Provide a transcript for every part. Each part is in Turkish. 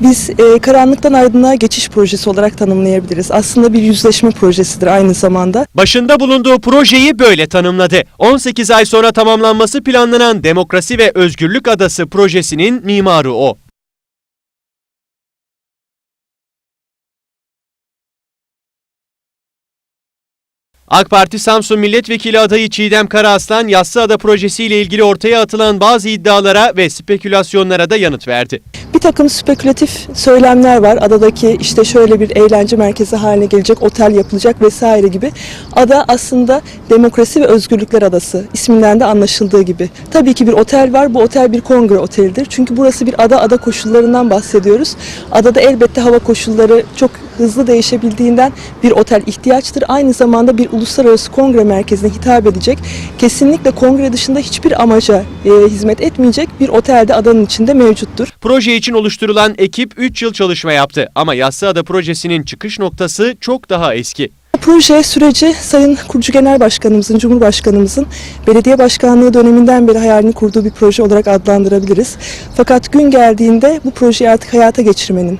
biz e, karanlıktan aydınlığa geçiş projesi olarak tanımlayabiliriz. Aslında bir yüzleşme projesidir aynı zamanda. Başında bulunduğu projeyi böyle tanımladı. 18 ay sonra tamamlanması planlanan Demokrasi ve Özgürlük Adası projesinin mimarı o. AK Parti Samsun Milletvekili adayı Çiğdem Karaaslan, Yassıada projesiyle ilgili ortaya atılan bazı iddialara ve spekülasyonlara da yanıt verdi. Bir takım spekülatif söylemler var. Adadaki işte şöyle bir eğlence merkezi haline gelecek, otel yapılacak vesaire gibi. Ada aslında demokrasi ve özgürlükler adası. isminden de anlaşıldığı gibi. Tabii ki bir otel var. Bu otel bir kongre otelidir. Çünkü burası bir ada, ada koşullarından bahsediyoruz. Adada elbette hava koşulları çok hızlı değişebildiğinden bir otel ihtiyaçtır. Aynı zamanda bir uluslararası kongre merkezine hitap edecek. Kesinlikle kongre dışında hiçbir amaca e, hizmet etmeyecek bir otelde adanın içinde mevcuttur. Proje için oluşturulan ekip 3 yıl çalışma yaptı ama Yassıada projesinin çıkış noktası çok daha eski. Proje süreci Sayın Kurucu Genel Başkanımızın, Cumhurbaşkanımızın belediye başkanlığı döneminden beri hayalini kurduğu bir proje olarak adlandırabiliriz. Fakat gün geldiğinde bu projeyi artık hayata geçirmenin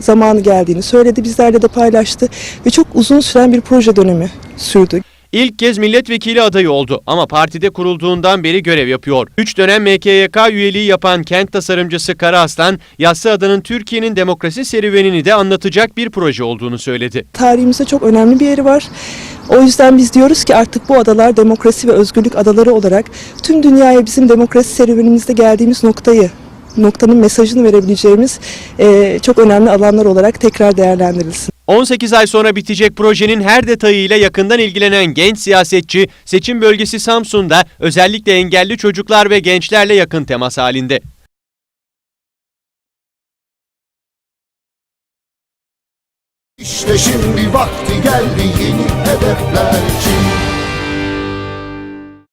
zamanı geldiğini söyledi, bizlerle de paylaştı ve çok uzun süren bir proje dönemi sürdü. İlk kez milletvekili adayı oldu ama partide kurulduğundan beri görev yapıyor. 3 dönem MKYK üyeliği yapan kent tasarımcısı Kara Aslan, Yassıada'nın Türkiye'nin demokrasi serüvenini de anlatacak bir proje olduğunu söyledi. Tarihimizde çok önemli bir yeri var. O yüzden biz diyoruz ki artık bu adalar demokrasi ve özgürlük adaları olarak tüm dünyaya bizim demokrasi serüvenimizde geldiğimiz noktayı noktanın mesajını verebileceğimiz eee, çok önemli alanlar olarak tekrar değerlendirilsin. 18 ay sonra bitecek projenin her detayıyla yakından ilgilenen genç siyasetçi, seçim bölgesi Samsun'da özellikle engelli çocuklar ve gençlerle yakın temas halinde. İşte şimdi vakti geldi yeni hedefler için